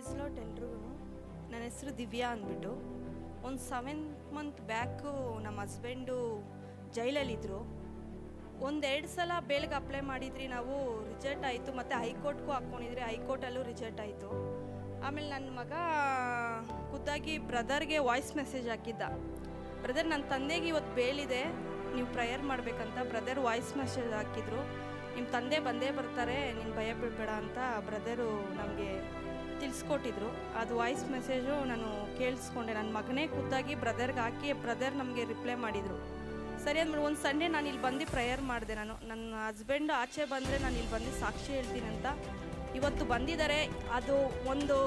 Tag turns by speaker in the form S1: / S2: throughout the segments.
S1: Praise Lord ಎಲ್ರಿಗೂ ನನ್ನ ಹೆಸರು ದಿವ್ಯಾ ಅಂದ್ಬಿಟ್ಟು. ಒಂದು ಸೆವೆನ್ ಮಂತ್ ಬ್ಯಾಕು ನಮ್ಮ ಹಸ್ಬೆಂಡು ಜೈಲಲ್ಲಿದ್ದರು ಒಂದೆರಡು ಸಲ ಬೇಲ್ಗೆ ಅಪ್ಲೈ ಮಾಡಿದ್ರಿ, ನಾವು ರಿಜೆಕ್ಟ್ ಆಯಿತು ಮತ್ತು ಹೈಕೋರ್ಟ್ಗೂ ಹಾಕ್ಕೊಂಡಿದ್ರಿ ಹೈಕೋರ್ಟಲ್ಲೂ ರಿಜೆಕ್ಟ್ ಆಯಿತು. ಆಮೇಲೆ ನನ್ನ ಮಗ ಖುದ್ದಾಗಿ ಬ್ರದರ್ಗೆ ವಾಯ್ಸ್ ಮೆಸೇಜ್ ಹಾಕಿದ್ದ. ಬ್ರದರ್ ನನ್ನ ತಂದೆಗೆ ಇವತ್ತು ಬೇಲಿದೆ ನೀವು ಪ್ರೇಯರ್ ಮಾಡಬೇಕಂತ. ಬ್ರದರ್ ವಾಯ್ಸ್ ಮೆಸೇಜ್ ಹಾಕಿದ್ರು. ನಿಮ್ಮ ತಂದೆ ಬಂದೇ ಬರ್ತಾರೆ, ನೀನು ಭಯ ಬಿಡಬೇಡ ಅಂತ ಬ್ರದರು ನಮಗೆ ತಿಳಿಸ್ಕೊಟ್ಟಿದ್ರು. ಅದು ವಾಯ್ಸ್ ಮೆಸೇಜು ನಾನು ಕೇಳಿಸ್ಕೊಂಡೆ. ನನ್ನ ಮಗನೇ ಖುದ್ದಾಗಿ ಬ್ರದರ್ಗೆ ಹಾಕಿ, ಬ್ರದರ್ ನಮಗೆ ರಿಪ್ಲೈ ಮಾಡಿದರು. ಸರಿ ಅಂದ್ಬಿಟ್ಟು ಒಂದು ಸಂಡೆ ನಾನು ಇಲ್ಲಿ ಬಂದು ಪ್ರೇಯರ್ ಮಾಡಿದೆ ನಾನು. ನನ್ನ ಹಸ್ಬೆಂಡ್ ಆಚೆ ಬಂದರೆ ನಾನು ಇಲ್ಲಿ ಬಂದು ಸಾಕ್ಷಿ ಹೇಳ್ತೀನಿ ಅಂತ. ಇವತ್ತು ಬಂದಿದ್ದಾರೆ ಅದು ಒಂದು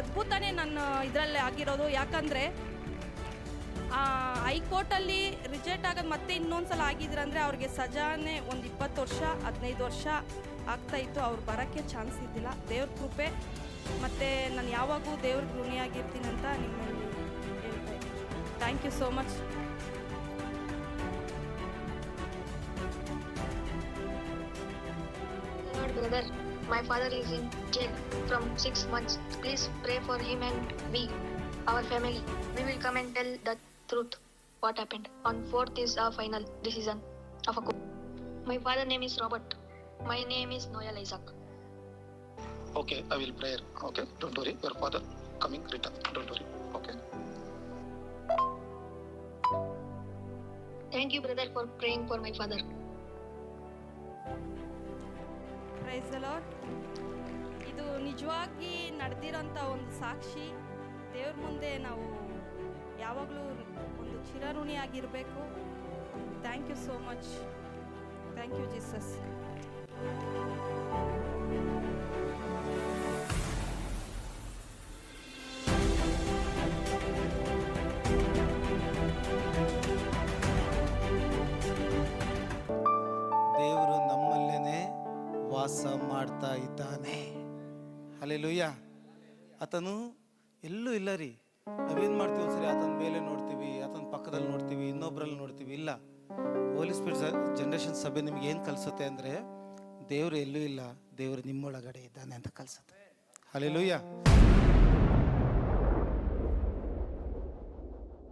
S1: ಅದ್ಭುತನೇ ನನ್ನ ಇದರಲ್ಲೇ ಆಗಿರೋದು. ಯಾಕಂದರೆ ಹೈಕೋರ್ಟಲ್ಲಿ ರಿಜೆಕ್ಟ್ ಆಗೋದು ಮತ್ತೆ ಇನ್ನೊಂದು ಸಲ ಆಗಿದ್ರಂದರೆ ಅವ್ರಿಗೆ ಸಜಾನೆ ಒಂದು ಇಪ್ಪತ್ತು ವರ್ಷ ಹದಿನೈದು ವರ್ಷ ಆಗ್ತಾಯಿತ್ತು ಅವ್ರು ಬರೋಕ್ಕೆ ಚಾನ್ಸ್ ಇದ್ದಿಲ್ಲ. ದೇವ್ರ ಕೃಪೆ. ಮತ್ತು ನಾನು ಯಾವಾಗೂ ದೇವ್ರ ಋಣಿಯಾಗಿರ್ತೀನಿ ಅಂತ ನಿಮ್ಮಲ್ಲಿ ಹೇಳ್ತಾ thank you so much
S2: brother, my father is in jail from six months. Please pray for him and we, our family. We will come and tell the truth. What happened? On fourth is our final decision of a court. My father name is Robert. My name is Noel Isaac.
S3: Okay, I will pray. Okay, don't worry. Your father coming return. Don't worry. Okay.
S2: Thank you, brother, for praying for my father.
S1: Praise lord ಇದು ನಿಜವಾಗಿ ನಡೆದಿರೋಂಥ ಒಂದು ಸಾಕ್ಷಿ ದೇವ್ರ ಮುಂದೆ ನಾವು ಯಾವಾಗಲೂ ಒಂದು ಚಿರಋಣಿಯಾಗಿರಬೇಕು. Thank you so much thank you Jesus
S4: ದೇವರು ನಮ್ಮಲ್ಲೇನೆ ವಾಸ ಮಾಡ್ತಾ ಇದ್ದಾನೆ. ಅಲ್ಲೆಲುಯ್ಯ ಆತನು ಎಲ್ಲೂ ಇಲ್ಲ ರೀ. ನಾವೇನು ಮಾಡ್ತೀವಿ ಒಂದ್ಸರಿ ಆತನ ಮೇಲೆ ನೋಡ್ತೀವಿ, ಆತನ ಪಕ್ಕದಲ್ಲಿ ನೋಡ್ತೀವಿ, ಇನ್ನೊಬ್ರಲ್ಲಿ ನೋಡ್ತೀವಿ. ಇಲ್ಲ. ಹೋಲಿ ಸ್ಪಿರಿಟ್ ಜನ್ರೇಷನ್ ಸಭೆ ನಿಮ್ಗೆ ಏನು ಕಲಿಸುತ್ತೆ ಅಂದರೆ, ದೇವರು ಎಲ್ಲೂ ಇಲ್ಲ, ದೇವರು ನಿಮ್ಮೊಳಗಡೆ ಇದ್ದಾನೆ ಅಂತ ಕಲಿಸುತ್ತೆ. ಅಲ್ಲೆಲುಯ್ಯ